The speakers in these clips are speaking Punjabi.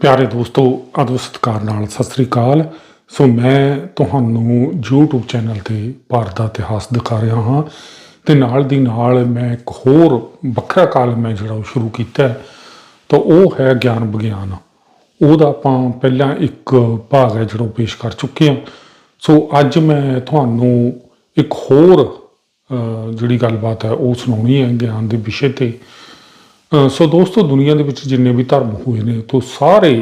ਪਿਆਰੇ ਦੋਸਤੋ ਆਦਰ ਸਤਿਕਾਰ ਨਾਲ ਸਤਿ ਸ੍ਰੀ ਅਕਾਲ। ਸੋ ਮੈਂ ਤੁਹਾਨੂੰ YouTube ਚੈਨਲ ਤੇ ਭਾਰਤ ਦਾ ਇਤਿਹਾਸ ਦਿਖਾ ਰਿਹਾ ਹਾਂ ਤੇ ਨਾਲ ਦੀ ਨਾਲ ਮੈਂ ਇੱਕ ਹੋਰ ਵੱਖਰਾ ਕਾਲਮ ਮੈਂ ਜਿਹੜਾ ਉਹ ਸ਼ੁਰੂ ਕੀਤਾ ਹੈ। ਤਾਂ ਉਹ ਹੈ ਗਿਆਨ ਵਿਗਿਆਨ। ਉਹਦਾ ਆਪਾਂ ਪਹਿਲਾਂ ਇੱਕ ਭਾਗ ਹੈ ਜਿਹੜਾ ਉਹ ਪੇਸ਼ ਕਰ ਚੁੱਕੇ ਹਾਂ। ਸੋ ਅੱਜ ਮੈਂ ਤੁਹਾਨੂੰ ਇੱਕ ਹੋਰ ਜਿਹੜੀ ਗੱਲਬਾਤ ਹੈ ਉਹ ਸੁਣਾਉਣੀ ਹੈ ਗਿਆਨ ਦੇ ਵਿਸ਼ੇ ਤੇ। ਸੋ ਦੋਸਤੋ, ਦੁਨੀਆ ਦੇ ਵਿੱਚ ਜਿੰਨੇ ਵੀ ਧਰਮ ਹੋਏ ਨੇ, ਤੋਂ ਸਾਰੇ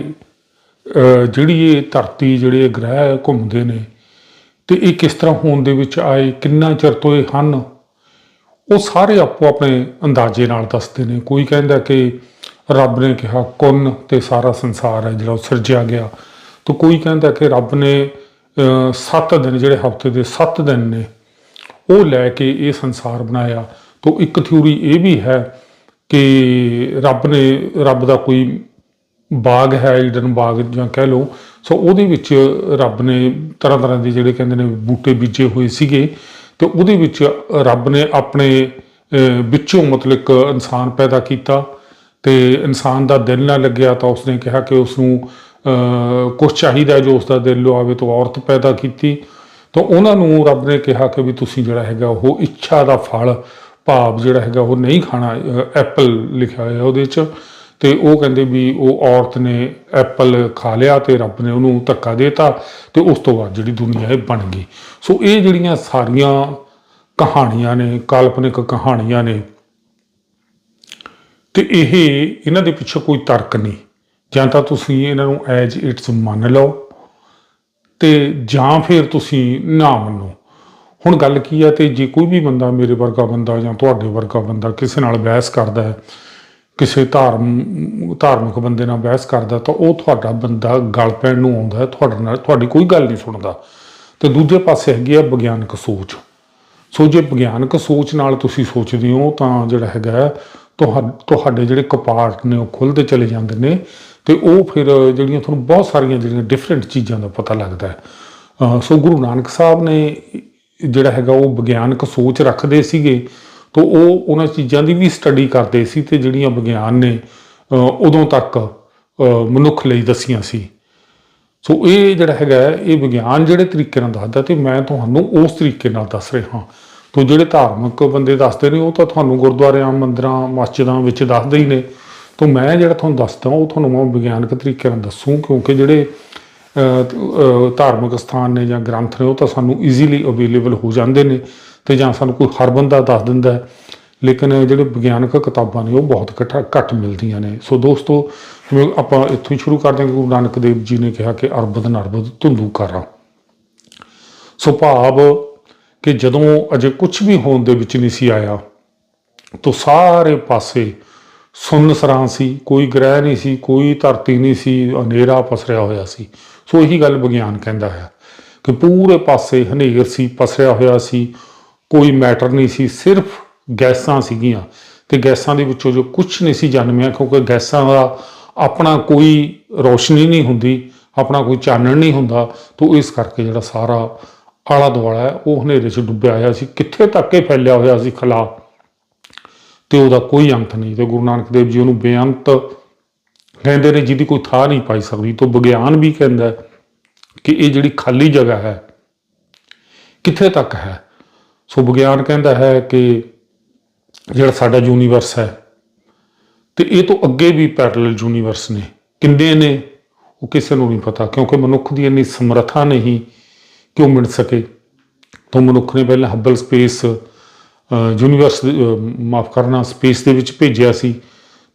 ਜਿਹੜੀ ਇਹ ਧਰਤੀ, ਜਿਹੜੇ ਗ੍ਰਹਿ ਘੁੰਮਦੇ ਨੇ, ਤੇ ਇਹ ਕਿਸ ਤਰ੍ਹਾਂ ਹੋਣ ਦੇ ਵਿੱਚ ਆਏ, ਕਿੰਨਾ ਚਿਰ ਤੋਂ ਇਹ ਹਨ, ਉਹ ਸਾਰੇ ਆਪੋ ਆਪਣੇ ਅੰਦਾਜ਼ੇ ਨਾਲ ਦੱਸਦੇ ਨੇ। ਕੋਈ ਕਹਿੰਦਾ ਕਿ ਰੱਬ ਨੇ ਕਿਹਾ, ਕੁਨ ਤੇ ਸਾਰਾ ਸੰਸਾਰ ਹੈ ਜਿਹੜਾ ਉਹ ਸਿਰਜਿਆ ਗਿਆ। ਤਾਂ ਕੋਈ ਕਹਿੰਦਾ ਕਿ ਰੱਬ ਨੇ 7 ਦਿਨ, ਜਿਹੜੇ ਹਫ਼ਤੇ ਦੇ 7 ਦਿਨ ਨੇ, ਉਹ ਲੈ ਕੇ ਇਹ ਸੰਸਾਰ ਬਣਾਇਆ। ਤਾਂ ਇੱਕ ਥਿਊਰੀ ਇਹ ਵੀ ਹੈ ਕਿ ਰੱਬ ਨੇ, ਰੱਬ ਦਾ ਕੋਈ ਬਾਗ ਹੈ, ਈਡਨ ਬਾਗ ਜਾਂ ਕਹਿ ਲਓ, ਸੋ ਉਹਦੇ ਵਿੱਚ ਰੱਬ ਨੇ ਤਰ੍ਹਾਂ ਤਰ੍ਹਾਂ ਦੇ ਜਿਹੜੇ ਕਹਿੰਦੇ ਨੇ ਬੂਟੇ ਬੀਜੇ ਹੋਏ ਸੀਗੇ, ਤੇ ਉਹਦੇ ਵਿੱਚ ਰੱਬ ਨੇ ਆਪਣੇ ਵਿੱਚੋਂ ਮਤਲਬ ਇੱਕ ਇਨਸਾਨ ਪੈਦਾ ਕੀਤਾ, ਤੇ ਇਨਸਾਨ ਦਾ ਦਿਲ ਨਾ ਲੱਗਿਆ ਤਾਂ ਉਸਨੇ ਕਿਹਾ ਕਿ ਉਸ ਨੂੰ ਕੁਝ ਚਾਹੀਦਾ ਜੋ ਉਸ ਦਾ ਦਿਲ ਆਵੇ ਤਾਂ ਔਰਤ ਪੈਦਾ ਕੀਤੀ। ਤਾਂ ਉਹਨਾਂ ਨੂੰ ਰੱਬ ਨੇ ਕਿਹਾ ਕਿ ਵੀ ਤੁਸੀਂ ਜਿਹੜਾ ਹੈਗਾ ਉਹ ਇੱਛਾ ਦਾ ਫਲ ਭਾਵ ਜਿਹੜਾ ਹੈਗਾ ਉਹ ਨਹੀਂ ਖਾਣਾ ਐਪਲ ਲਿਖਿਆ ਹੋਇਆ ਉਹਦੇ 'ਚ। ਤੇ ਉਹ ਕਹਿੰਦੇ ਵੀ ਉਹ ਔਰਤ ਨੇ ਐਪਲ ਖਾ ਲਿਆ ਤੇ ਰੱਬ ਨੇ ਉਹਨੂੰ ਧੱਕਾ ਦੇਤਾ ਤੇ ਉਸ ਤੋਂ ਬਾਅਦ ਜਿਹੜੀ ਦੁਨੀਆ ਇਹ ਬਣ ਗਈ। ਸੋ ਇਹ ਜਿਹੜੀਆਂ ਸਾਰੀਆਂ ਕਹਾਣੀਆਂ ਨੇ, ਕਾਲਪਨਿਕ ਕਹਾਣੀਆਂ ਨੇ, ਤੇ ਇਹ ਇਹਨਾਂ ਦੇ ਪਿੱਛੇ ਕੋਈ ਤਰਕ ਨਹੀਂ। ਜਾਂ ਤਾਂ ਤੁਸੀਂ ਇਹਨਾਂ ਨੂੰ ਐਜ ਇਟਸ ਮੰਨ ਲਓ ਤੇ ਜਾਂ ਫਿਰ ਤੁਸੀਂ ਨਾ ਮੰਨੋ। ਹੁਣ ਗੱਲ ਕੀ ਹੈ ਤੇ ਜੇ ਕੋਈ ਵੀ ਬੰਦਾ ਮੇਰੇ ਵਰਗਾ ਬੰਦਾ ਜਾਂ ਤੁਹਾਡੇ ਵਰਗਾ ਬੰਦਾ ਕਿਸੇ ਨਾਲ ਬਹਿਸ ਕਰਦਾ ਹੈ, ਕਿਸੇ ਧਾਰਮ, ਧਾਰਮਿਕ ਬੰਦੇ ਨਾਲ ਬਹਿਸ ਕਰਦਾ ਤਾਂ ਉਹ ਤੁਹਾਡਾ ਬੰਦਾ ਗਲ ਪੈਣ ਨੂੰ ਆਉਂਦਾ ਹੈ, ਤੁਹਾਡੇ ਨਾਲ, ਤੁਹਾਡੀ ਕੋਈ ਗੱਲ ਨਹੀਂ ਸੁਣਦਾ। ਤੇ ਦੂਜੇ ਪਾਸੇ ਹੈਗੀ ਆ ਵਿਗਿਆਨਕ ਸੋਚ। ਸੋ ਜੇ ਵਿਗਿਆਨਕ ਸੋਚ ਨਾਲ ਤੁਸੀਂ ਸੋਚਦੇ ਹੋ ਤਾਂ ਜਿਹੜਾ ਹੈਗਾ ਤੁਹਾ- ਤੁਹਾਡੇ ਜਿਹੜੇ ਕਪਾਟ ਨੇ ਉਹ ਖੁੱਲਦੇ ਚਲੇ ਜਾਂਦੇ ਨੇ ਤੇ ਉਹ ਫਿਰ ਜਿਹੜੀਆਂ ਤੁਹਾਨੂੰ ਬਹੁਤ ਸਾਰੀਆਂ ਜਿਹੜੀਆਂ ਡਿਫਰੈਂਟ ਚੀਜ਼ਾਂ ਦਾ ਪਤਾ ਲੱਗਦਾ ਹੈ। ਸੋ ਗੁਰੂ ਨਾਨਕ ਸਾਹਿਬ ਨੇ ਜਿਹੜਾ ਹੈਗਾ ਉਹ ਵਿਗਿਆਨਕ ਸੋਚ ਰੱਖਦੇ ਸੀਗੇ, ਤਾਂ ਉਹ ਉਹਨਾਂ ਚੀਜ਼ਾਂ ਦੀ ਵੀ ਸਟੱਡੀ ਕਰਦੇ ਸੀ ਤੇ ਜਿਹੜੀਆਂ ਵਿਗਿਆਨ ਨੇ ਉਦੋਂ ਤੱਕ ਮਨੁੱਖ ਲਈ ਦਸੀਆਂ ਸੀ। ਸੋ ਇਹ ਜਿਹੜਾ ਹੈਗਾ, ਇਹ ਵਿਗਿਆਨ ਜਿਹੜੇ ਤਰੀਕੇ ਨਾਲ ਦੱਸਦਾ ਤੇ ਮੈਂ ਤੁਹਾਨੂੰ ਉਸ ਤਰੀਕੇ ਨਾਲ ਦੱਸ ਰਿਹਾ ਹਾਂ। ਤੋਂ ਜਿਹੜੇ ਧਾਰਮਿਕ ਬੰਦੇ ਦੱਸਦੇ ਨੇ, ਉਹ ਤਾਂ ਤੁਹਾਨੂੰ ਗੁਰਦੁਆਰਿਆਂ, ਮੰਦਰਾਂ, ਮਸਜਿਦਾਂ ਵਿੱਚ ਦੱਸਦੇ ਹੀ ਨੇ। ਤੋਂ ਮੈਂ ਜਿਹੜਾ ਤੁਹਾਨੂੰ ਦੱਸਦਾ, ਉਹ ਤੁਹਾਨੂੰ ਮੈਂ ਵਿਗਿਆਨਕ ਤਰੀਕੇ ਨਾਲ ਦੱਸੂ, ਕਿਉਂਕਿ ਜਿਹੜੇ ਧਾਰਮਿਕ ਸਥਾਨ ਨੇ ਜਾਂ ਗ੍ਰੰਥ ਨੇ, ਉਹ ਤਾਂ ਸਾਨੂੰ ਈਜ਼ੀਲੀ ਅਵੇਲੇਬਲ ਹੋ ਜਾਂਦੇ ਨੇ ਤੇ ਜਾਂ ਸਾਨੂੰ ਕੋਈ ਹਰ ਬੰਦਾ ਦੱਸ ਦਿੰਦਾ ਹੈ। ਲੇਕਿਨ ਜਿਹੜੇ ਵਿਗਿਆਨਕ ਕਿਤਾਬਾਂ ਨੇ, ਉਹ ਬਹੁਤ ਘੱਟ ਘੱਟ ਮਿਲਦੀਆਂ ਨੇ। ਸੋ ਦੋਸਤੋ, ਜਿਵੇਂ ਆਪਾਂ ਇੱਥੋਂ ਹੀ ਸ਼ੁਰੂ ਕਰਦੇ ਹਾਂ ਗੁਰੂ ਨਾਨਕ ਦੇਵ ਜੀ ਨੇ ਕਿਹਾ ਕਿ ਅਰਬਦ ਨਰਬਦ ਧੁੰਦੂ ਕਰਾਂ ਸੋ ਭਾਵ ਕਿ ਜਦੋਂ ਅਜੇ ਕੁਝ ਵੀ ਹੋਣ ਦੇ ਵਿੱਚ ਨਹੀਂ ਸੀ ਆਇਆ, ਤਾਂ ਸਾਰੇ ਪਾਸੇ ਸੁੰਨਸਰਾਂ ਸੀ ਕੋਈ ਗ੍ਰਹਿ ਨਹੀਂ ਸੀ, ਕੋਈ ਧਰਤੀ ਨਹੀਂ ਸੀ, ਹਨੇਰਾ ਪਸਰਿਆ ਹੋਇਆ ਸੀ। ਸੋ ਇਹੀ ਗੱਲ ਵਿਗਿਆਨ ਕਹਿੰਦਾ ਹੈ ਕਿ ਪੂਰੇ ਪਾਸੇ ਹਨੇਰ ਸੀ, ਪਸਰਿਆ ਹੋਇਆ ਸੀ, ਕੋਈ ਮੈਟਰ ਨਹੀਂ ਸੀ, ਸਿਰਫ ਗੈਸਾਂ ਸੀਗੀਆਂ ਤੇ ਗੈਸਾਂ ਦੇ ਵਿੱਚੋਂ ਜੋ ਕੁਝ ਨਹੀਂ ਸੀ ਜਨਮਿਆ ਕਿਉਂਕਿ ਗੈਸਾਂ ਦਾ ਆਪਣਾ ਕੋਈ ਰੋਸ਼ਨੀ ਨਹੀਂ ਹੁੰਦੀ, ਆਪਣਾ ਕੋਈ ਚਾਨਣ ਨਹੀਂ ਹੁੰਦਾ, ਤੋਂ ਇਸ ਕਰਕੇ ਜਿਹੜਾ ਸਾਰਾ ਆਲਾ ਦੁਆਲਾ ਹੈ, ਉਹ ਹਨੇਰੇ 'ਚ ਡੁੱਬਿਆ ਹੋਇਆ ਸੀ, ਕਿੱਥੇ ਤੱਕ ਇਹ ਫੈਲਿਆ ਹੋਇਆ ਸੀ ਖਲਾ, ਤੇ ਉਹਦਾ ਕੋਈ ਅੰਤ ਨਹੀਂ ਤੇ ਗੁਰੂ ਨਾਨਕ ਦੇਵ ਜੀ ਉਹਨੂੰ ਬੇਅੰਤ ਕਹਿੰਦੇ ਨੇ ਜਿਹਦੀ ਕੋਈ ਥਾਂ ਨਹੀਂ ਪਾਈ ਸਕਦੀ। ਤੋਂ ਵਿਗਿਆਨ ਵੀ ਕਹਿੰਦਾ ਕਿ ਇਹ ਜਿਹੜੀ ਖਾਲੀ ਜਗ੍ਹਾ ਹੈ, ਕਿੱਥੇ ਤੱਕ ਹੈ? ਸੋ ਵਿਗਿਆਨ ਕਹਿੰਦਾ ਹੈ ਕਿ ਜਿਹੜਾ ਸਾਡਾ ਯੂਨੀਵਰਸ ਹੈ, ਤੇ ਇਹ ਤੋਂ ਅੱਗੇ ਵੀ ਪੈਰਲਲ ਯੂਨੀਵਰਸ ਨੇ। ਕਿੰਨੇ ਨੇ? ਉਹ ਕਿਸੇ ਨੂੰ ਨਹੀਂ ਪਤਾ, ਕਿਉਂਕਿ ਮਨੁੱਖ ਦੀ ਇੰਨੀ ਸਮਰੱਥਾ ਨਹੀਂ ਕਿ ਉਹ ਮਿਲ ਸਕੇ। ਤੋਂ ਮਨੁੱਖ ਨੇ ਪਹਿਲਾਂ ਹੱਬਲ ਸਪੇਸ ਯੂਨੀਵਰਸ ਮਾਫ ਕਰਨਾ ਸਪੇਸ ਦੇ ਵਿੱਚ ਭੇਜਿਆ ਸੀ।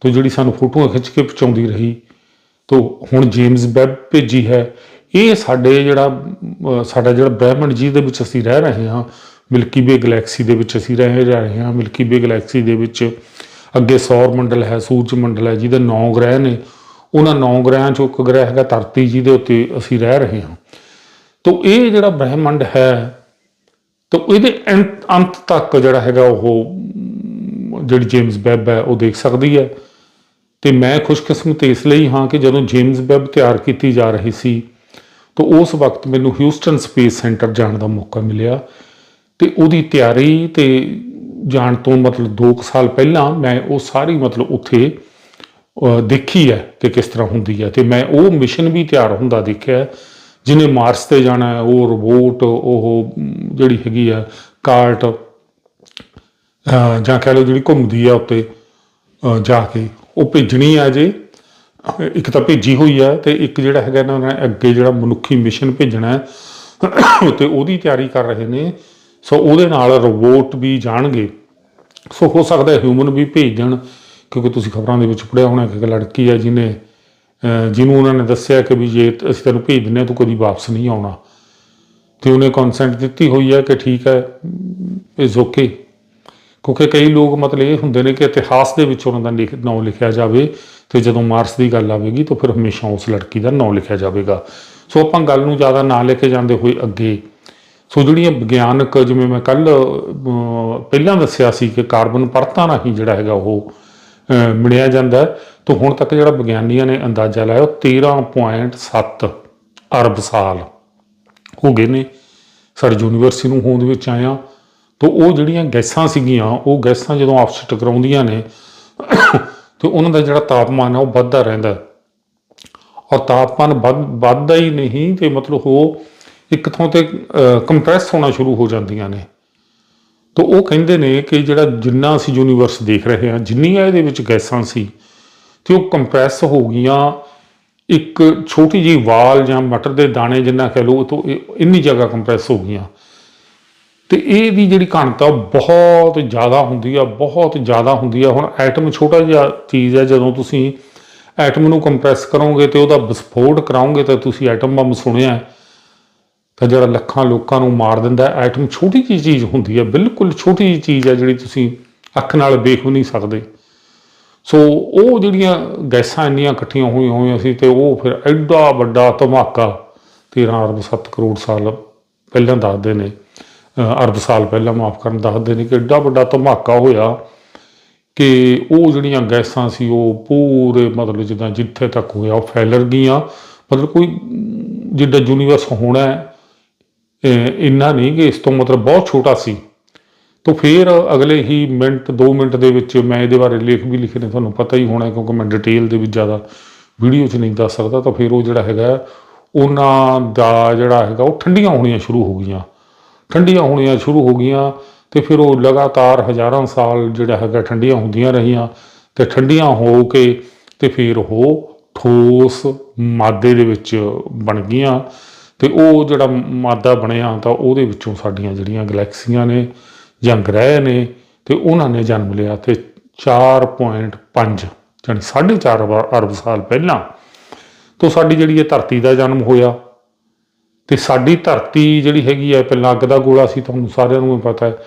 ਤੋਂ ਜਿਹੜੀ ਸਾਨੂੰ ਫੋਟੋਆਂ ਖਿੱਚ ਕੇ ਪਹੁੰਚਾਉਂਦੀ ਰਹੀ, ਤੋਂ ਹੁਣ ਜੇਮਸ ਵੈਬ ਭੇਜੀ ਹੈ। ਇਹ ਸਾਡੇ ਜਿਹੜਾ ਸਾਡਾ ਜਿਹੜਾ ਬ੍ਰਹਿਮੰਡ ਜੀ ਦੇ ਵਿੱਚ ਅਸੀਂ ਰਹਿ ਰਹੇ ਹਾਂ ਮਿਲਕੀ ਵੇ ਗੈਲੈਕਸੀ ਦੇ ਵਿੱਚ ਅਸੀਂ ਰਹਿ ਰਹੇ ਹਾਂ। ਮਿਲਕੀ ਵੇ ਗੈਲੈਕਸੀ ਦੇ ਵਿੱਚ ਅੱਗੇ ਸੌਰ ਮੰਡਲ ਹੈ, ਸੂਰਜ ਮੰਡਲ ਹੈ, ਜਿਹਦੇ 9 ਗ੍ਰਹਿ ਨੇ। ਉਹਨਾਂ 9 ਗ੍ਰਹਿਾਂ ਚੋਂ ਇੱਕ ਗ੍ਰਹਿ ਹੈਗਾ ਧਰਤੀ ਜਿਹਦੇ ਉੱਤੇ ਅਸੀਂ ਰਹਿ ਰਹੇ ਹਾਂ। ਤੋਂ ਇਹ ਜਿਹੜਾ ਬ੍ਰਹਿਮੰਡ ਹੈ, ਤਾਂ ਇਹਦੇ ਅੰਤ ਤੱਕ ਜਿਹੜਾ ਹੈਗਾ ਉਹ, ਜਿਹੜੀ ਜੇਮਸ ਵੈਬ ਹੈ, ਉਹ ਦੇਖ ਸਕਦੀ ਹੈ। ਤੇ ਮੈਂ ਖੁਸ਼ਕਿਸਮਤ ਇਸ ਲਈ ਹਾਂ ਕਿ ਜਦੋਂ ਜੇਮਸ ਵੈਬ ਤਿਆਰ ਕੀਤੀ ਜਾ ਰਹੀ ਸੀ, ਤਾਂ ਉਸ ਵਕਤ ਮੈਨੂੰ ਹਿਊਸਟਨ ਸਪੇਸ ਸੈਂਟਰ ਜਾਣ ਦਾ ਮੌਕਾ ਮਿਲਿਆ ਤੇ ਉਹਦੀ ਤਿਆਰੀ ਤੇ ਜਾਣ ਤੋਂ ਮਤਲਬ 2 ਸਾਲ ਪਹਿਲਾਂ ਮੈਂ ਉਹ ਸਾਰੀ ਮਤਲਬ ਉੱਥੇ ਦੇਖੀ ਹੈ ਕਿ ਕਿਸ ਤਰ੍ਹਾਂ ਹੁੰਦੀ ਹੈ ਤੇ ਮੈਂ ਉਹ ਮਿਸ਼ਨ ਵੀ ਤਿਆਰ ਹੁੰਦਾ ਦੇਖਿਆ ਹੈ। ਜਿਹਨੇ ਮਾਰਸ ਤੇ ਜਾਣਾ ਹੈ, ਉਹ ਰੋਬੋਟ ਉਹ ਜਿਹੜੀ ਹੈਗੀ ਆ ਕਾਰਟ ਜਾਂ ਕਹਿ ਲਓ ਜਿਹੜੀ ਘੁੰਮਦੀ ਆ ਉੱਤੇ ਜਾ ਕੇ ਉਹ ਭੇਜਣੀ ਆ ਜੇ। ਇੱਕ ਤਾਂ ਭੇਜੀ ਹੋਈ ਆ ਤੇ ਇੱਕ ਜਿਹੜਾ ਹੈਗਾ ਇਹਨਾਂ ਨੇ ਅੱਗੇ ਜਿਹੜਾ ਮਨੁੱਖੀ ਮਿਸ਼ਨ ਭੇਜਣਾ ਹੈ ਤੇ ਉਹਦੀ ਤਿਆਰੀ ਕਰ ਰਹੇ ਨੇ। ਸੋ ਉਹਦੇ ਨਾਲ ਰੋਬੋਟ ਵੀ ਜਾਣਗੇ। ਸੋ ਹੋ ਸਕਦਾ ਹੈ ਹਿਊਮਨ ਵੀ ਭੇਜ ਦੇਣ, ਕਿਉਂਕਿ ਤੁਸੀਂ ਖਬਰਾਂ ਦੇ ਵਿੱਚ ਪੜਿਆ ਹੋਣਾ ਕਿ ਇੱਕ ਲੜਕੀ ਹੈ ਜਿਹਨੇ ਜਿਹਨੂੰ ਉਹਨਾਂ ਨੇ ਦੱਸਿਆ ਕਿ ਵੀ ਜੇ ਅਸੀਂ ਤੈਨੂੰ ਭੇਜ ਦਿੰਦੇ ਹਾਂ, ਤੂੰ ਕਦੀ ਵਾਪਸ ਨਹੀਂ ਆਉਣਾ। ਤੇ ਉਹਨੇ ਕਨਸੈਂਟ ਦਿੱਤੀ ਹੋਈ ਹੈ ਕਿ ਠੀਕ ਹੈ ਇਜ਼ ਓਕੇ ਕਿਉਂਕਿ ਕਈ ਲੋਕ ਮਤਲਬ ਇਹ ਹੁੰਦੇ ਨੇ ਕਿ ਇਤਿਹਾਸ ਦੇ ਵਿੱਚ ਉਹਨਾਂ ਦਾ ਲਿਖ ਨਾਮ ਲਿਖਿਆ ਜਾਵੇ ਤੇ ਜਦੋਂ ਮਾਰਸ ਦੀ ਗੱਲ ਆਵੇਗੀ ਤਾਂ ਫਿਰ ਹਮੇਸ਼ਾ ਉਸ ਲੜਕੀ ਦਾ ਨਾਮ ਲਿਖਿਆ ਜਾਵੇਗਾ। ਸੋ ਆਪਾਂ ਗੱਲ ਨੂੰ ਜ਼ਿਆਦਾ ਨਾ ਲੈ ਕੇ ਜਾਂਦੇ ਹੋਏ ਅੱਗੇ। ਸੋ ਜਿਹੜੀਆਂ ਵਿਗਿਆਨਕ ਜਿਵੇਂ ਮੈਂ ਕੱਲ ਪਹਿਲਾਂ ਦੱਸਿਆ ਸੀ ਕਿ ਕਾਰਬਨ ਪਰਤਾਂ ਰਾਹੀਂ ਜਿਹੜਾ ਹੈਗਾ ਉਹ ਅਹ, ਮਿਣਿਆ ਜਾਂਦਾ ਹੈ। ਤਾਂ ਹੁਣ ਤੱਕ ਜਿਹੜਾ ਵਿਗਿਆਨੀਆਂ ਨੇ ਅੰਦਾਜ਼ਾ ਲਾਇਆ ਉਹ 13.7 ਅਰਬ ਸਾਲ ਹੋ ਗਏ ਨੇ। ਸਾਡੀ ਯੂਨੀਵਰਸਿਟੀ ਨੂੰ ਹੋਂਦ ਵਿੱਚ ਆਇਆ। ਤਾਂ ਉਹ ਜਿਹੜੀਆਂ ਗੈਸਾਂ ਸੀਗੀਆਂ, ਉਹ ਗੈਸਾਂ ਜਦੋਂ ਆਪਸ 'ਚ ਟਕਰਾਉਂਦੀਆਂ ਨੇ, ਤੇ ਉਹਨਾਂ ਦਾ ਜਿਹੜਾ ਤਾਪਮਾਨ ਹੈ ਉਹ ਵੱਧਦਾ ਰਹਿੰਦਾ। ਔਰ ਤਾਪਮਾਨ ਵੱਧ, ਵੱਧਦਾ ਹੀ ਨਹੀਂ, ਤੇ ਮਤਲਬ ਉਹ ਇੱਕ ਥਾਂ ਤੇ ਕੰਪਰੈਸ ਹੋਣਾ ਸ਼ੁਰੂ ਹੋ ਜਾਂਦੀਆਂ ਨੇ। ਤਾਂ ਉਹ ਕਹਿੰਦੇ ਨੇ ਕਿ ਜਿਹੜਾ ਜਿੰਨਾ ਅਸੀਂ ਯੂਨੀਵਰਸ ਦੇਖ ਰਹੇ ਹਾਂ, ਜਿੰਨੀਆਂ ਇਹਦੇ ਵਿੱਚ ਗੈਸਾਂ ਸੀ, ਤੇ ਉਹ ਕੰਪਰੈਸ ਹੋ ਗਈਆਂ। ਇੱਕ ਛੋਟੀ ਜਿਹੀ ਵਾਲ ਜਾਂ ਮਟਰ ਦੇ ਦਾਣੇ ਜਿੰਨਾ ਕਹਿ ਲਓ ਤੋਂ ਇੰਨੀ ਜਗ੍ਹਾ ਕੰਪਰੈਸ ਹੋ ਗਈਆਂ। ਤੇ ਇਹ ਦੀ ਜਿਹੜੀ ਘਣਤਾ ਉਹ ਬਹੁਤ ਜ਼ਿਆਦਾ ਹੁੰਦੀ ਆ ਬਹੁਤ ਜ਼ਿਆਦਾ ਹੁੰਦੀ ਆ। ਹੁਣ ਐਟਮ ਛੋਟਾ ਜਿਹਾ ਚੀਜ਼ ਹੈ ਜਦੋਂ ਤੁਸੀਂ ਐਟਮ ਨੂੰ ਕੰਪਰੈਸ ਕਰੋਗੇ ਤੇ ਉਹਦਾ ਵਿਸਫੋਟ ਕਰਾਓਗੇ ਤਾਂ ਤੁਸੀਂ ਐਟਮ ਬੰਬ ਸੁਣਿਆ ਤਾਂ ਜਿਹੜਾ ਲੱਖਾਂ ਲੋਕਾਂ ਨੂੰ ਮਾਰ ਦਿੰਦਾ ਹੈ, ਐਟਮ ਛੋਟੀ ਜਿਹੀ ਚੀਜ਼ ਹੁੰਦੀ ਹੈ ਬਿਲਕੁਲ ਛੋਟੀ ਜਿਹੀ ਚੀਜ਼ ਹੈ ਜਿਹੜੀ ਤੁਸੀਂ ਅੱਖ ਨਾਲ ਵੇਖ ਵੀ ਨਹੀਂ ਸਕਦੇ। ਸੋ ਉਹ ਜਿਹੜੀਆਂ ਗੈਸਾਂ ਇੰਨੀਆਂ ਇਕੱਠੀਆਂ ਹੋਈਆਂ ਹੋਈਆਂ ਸੀ ਤੇ ਉਹ ਫਿਰ ਐਡਾ ਵੱਡਾ ਧਮਾਕਾ 13 ਅਰਬ 7 ਕਰੋੜ ਸਾਲ ਪਹਿਲਾਂ ਦੱਸਦੇ ਨੇ। ਅਰਧ ਸਾਲ ਪਹਿਲਾਂ ਮਾਫ ਕਰਨ ਦੱਸਦੇ ਨੇ ਕਿ ਐਡਾ ਵੱਡਾ ਧਮਾਕਾ ਹੋਇਆ ਕਿ ਉਹ ਜਿਹੜੀਆਂ ਗੈਸਾਂ ਸੀ, ਉਹ ਪੂਰੇ ਮਤਲਬ ਜਿੱਦਾਂ ਜਿੱਥੇ ਤੱਕ ਹੋਇਆ, ਉਹ ਫੈਲਰ ਗਈਆਂ। ਮਤਲਬ ਕੋਈ ਜਿੱਦਾਂ ਯੂਨੀਵਰਸ ਹੋਣਾ ਇੰਨਾ ਨਹੀਂ ਕਿ ਇਸ ਤੋਂ ਮਤਲਬ ਬਹੁਤ ਛੋਟਾ ਸੀ। ਤਾਂ ਫਿਰ ਅਗਲੇ ਹੀ ਮਿੰਟ 2 ਮਿੰਟ ਦੇ ਵਿੱਚ ਮੈਂ ਇਹਦੇ ਬਾਰੇ ਲੇਖ ਵੀ ਲਿਖੇ ਨੇ, ਤੁਹਾਨੂੰ ਪਤਾ ਹੀ ਹੋਣਾ ਕਿਉਂਕਿ ਮੈਂ ਡਿਟੇਲ ਦੇ ਵਿੱਚ ਜ਼ਿਆਦਾ ਵੀਡੀਓ 'ਚ ਨਹੀਂ ਦੱਸ ਸਕਦਾ। ਤਾਂ ਫਿਰ ਉਹ ਜਿਹੜਾ ਹੈਗਾ, ਉਹਨਾਂ ਦਾ ਜਿਹੜਾ ਹੈਗਾ, ਉਹ ਠੰਡੀਆਂ ਹੋਣੀਆਂ ਸ਼ੁਰੂ ਹੋ ਗਈਆਂ। ਠੰਡੀਆਂ ਹੋਣੀਆਂ ਸ਼ੁਰੂ ਹੋ ਗਈਆਂ ਤੇ ਫਿਰ ਉਹ ਲਗਾਤਾਰ ਹਜ਼ਾਰਾਂ ਸਾਲ ਜਿਹੜਾ ਹੈਗਾ ਠੰਡੀਆਂ ਹੁੰਦੀਆਂ ਰਹੀਆਂ ਤੇ ਠੰਡੀਆਂ ਹੋ ਕੇ ਤੇ ਫਿਰ ਉਹ ਠੋਸ ਮਾਦੇ ਦੇ ਵਿੱਚ ਬਣ ਗਈਆਂ ਤੇ ਉਹ ਜਿਹੜਾ ਮਾਦਾ ਬਣਿਆ ਤਾਂ ਉਹਦੇ ਵਿੱਚੋਂ ਸਾਡੀਆਂ ਜਿਹੜੀਆਂ ਗੈਲੈਕਸੀਆਂ ਨੇ ਜਾਂ ਗ੍ਰਹਿ ਨੇ ਤੇ ਉਹਨਾਂ ਨੇ ਜਨਮ ਲਿਆ ਤੇ 4.5 ਯਾਨੀ 4.5 ਅਰਬ- ਅਰਬ ਸਾਲ ਪਹਿਲਾਂ ਤੋਂ ਸਾਡੀ ਜਿਹੜੀ ਇਹ ਧਰਤੀ ਦਾ ਜਨਮ ਹੋਇਆ। ਤੇ ਸਾਡੀ ਧਰਤੀ ਜਿਹੜੀ ਹੈਗੀ ਹੈ ਪਹਿਲਾਂ ਅੱਗ ਦਾ ਗੋਲਾ ਸੀ, ਤੁਹਾਨੂੰ ਸਾਰਿਆਂ ਨੂੰ ਹੀ ਪਤਾ ਹੈ।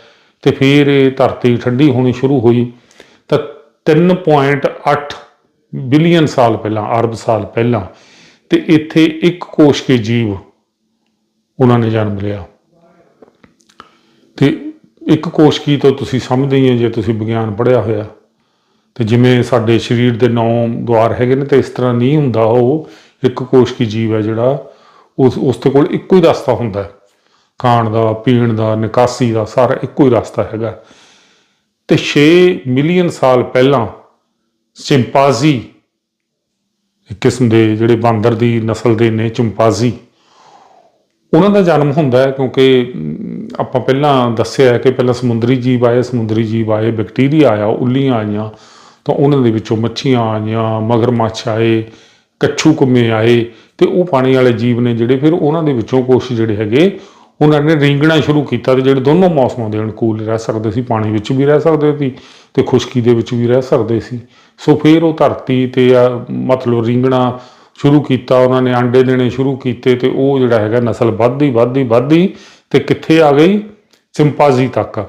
ਤੇ ਫਿਰ ਇਹ ਧਰਤੀ ਠੰਡੀ ਹੋਣੀ ਸ਼ੁਰੂ ਹੋਈ। ਤਾਂ 3.8 ਬਿਲੀਅਨ ਸਾਲ ਪਹਿਲਾਂ, ਅਰਬ ਸਾਲ ਪਹਿਲਾਂ, ਤੇ ਇੱਥੇ ਇੱਕ ਕੋਸ਼ ਕੇ ਜੀਵ ਉਹਨਾਂ ਨੇ ਜਨਮ ਲਿਆ। ਤੇ ਇੱਕ ਕੋਸ਼ ਕੀ ਤੋਂ ਤੁਸੀਂ ਸਮਝਦੇ ਹੀ ਹੋ ਜੇ ਤੁਸੀਂ ਵਿਗਿਆਨ ਪੜ੍ਹਿਆ ਹੋਇਆ। ਤੇ ਜਿਵੇਂ ਸਾਡੇ ਸਰੀਰ ਦੇ ਨੌ ਦੁਆਰ ਹੈਗੇ ਨੇ, ਤੇ ਇਸ ਤਰ੍ਹਾਂ ਨਹੀਂ ਹੁੰਦਾ ਉਹ ਇੱਕ ਕੋਸ਼ ਕੀ ਜੀਵ ਹੈ ਜਿਹੜਾ ਉਸ ਉਸ ਦੇ ਕੋਲ ਇੱਕੋ ਹੀ ਰਸਤਾ ਹੁੰਦਾ ਹੈ। ਖਾਣ ਦਾ, ਪੀਣ ਦਾ, ਨਿਕਾਸੀ ਦਾ, ਸਾਰਾ ਇੱਕੋ ਹੀ ਰਸਤਾ ਹੈਗਾ। ਤੇ 6 ਮਿਲੀਅਨ ਸਾਲ ਪਹਿਲਾਂ ਚਿੰਪਾਜ਼ੀ ਕਿਸਮ ਦੇ ਜਿਹੜੇ ਬਾਂਦਰ ਦੀ ਨਸਲ ਦੇ ਨੇ ਚਿੰਪਾਜ਼ੀ, ਉਹਨਾਂ ਦਾ ਜਨਮ ਹੁੰਦਾ ਹੈ ਕਿਉਂਕਿ ਆਪਾਂ ਪਹਿਲਾਂ ਦੱਸਿਆ ਕਿ ਪਹਿਲਾਂ ਸਮੁੰਦਰੀ ਜੀਵ ਆਏ, ਸਮੁੰਦਰੀ ਜੀਵ ਆਏ, ਬੈਕਟੀਰੀਆ ਆਇਆ, ਉੱਲੀਆਂ ਆਈਆਂ, ਤਾਂ ਉਹਨਾਂ ਦੇ ਵਿੱਚੋਂ ਮੱਛੀਆਂ ਆਈਆਂ, ਮਗਰਮੱਛ ਆਏ ਕੱਛੂ ਕੁੰਮੇ ਆਏ ਤੇ ਉਹ ਪਾਣੀ ਵਾਲੇ ਜੀਵ ਨੇ ਜਿਹੜੇ ਫਿਰ ਉਹਨਾਂ ਦੇ ਵਿੱਚੋਂ ਕੁਛ ਜਿਹੜੇ ਹੈਗੇ, ਉਹਨਾਂ ਨੇ ਰਿੰਗਣਾ ਸ਼ੁਰੂ ਕੀਤਾ ਤੇ ਜਿਹੜੇ ਦੋਨੋਂ ਮੌਸਮਾਂ ਦੇ ਅਨੁਕੂਲ ਰਹਿ ਸਕਦੇ ਸੀ, ਪਾਣੀ ਵਿੱਚ ਵੀ ਰਹਿ ਸਕਦੇ ਸੀ ਤੇ ਖੁਸ਼ਕੀ ਦੇ ਵਿੱਚ ਵੀ ਰਹਿ ਸਕਦੇ ਸੀ। ਸੋ ਫਿਰ ਉਹ ਧਰਤੀ ਤੇ ਆ, ਮਤਲਬ ਰਿੰਗਣਾ ਸ਼ੁਰੂ ਕੀਤਾ, ਉਹਨਾਂ ਨੇ ਆਂਡੇ ਦੇਣੇ ਸ਼ੁਰੂ ਕੀਤੇ ਤੇ ਉਹ ਜਿਹੜਾ ਹੈਗਾ ਨਸਲ ਵੱਧਦੀ ਵੱਧਦੀ ਵੱਧਦੀ ਤੇ ਕਿੱਥੇ ਆ ਗਈ? ਸਿੰਪਾਜ਼ੀ ਤੱਕ।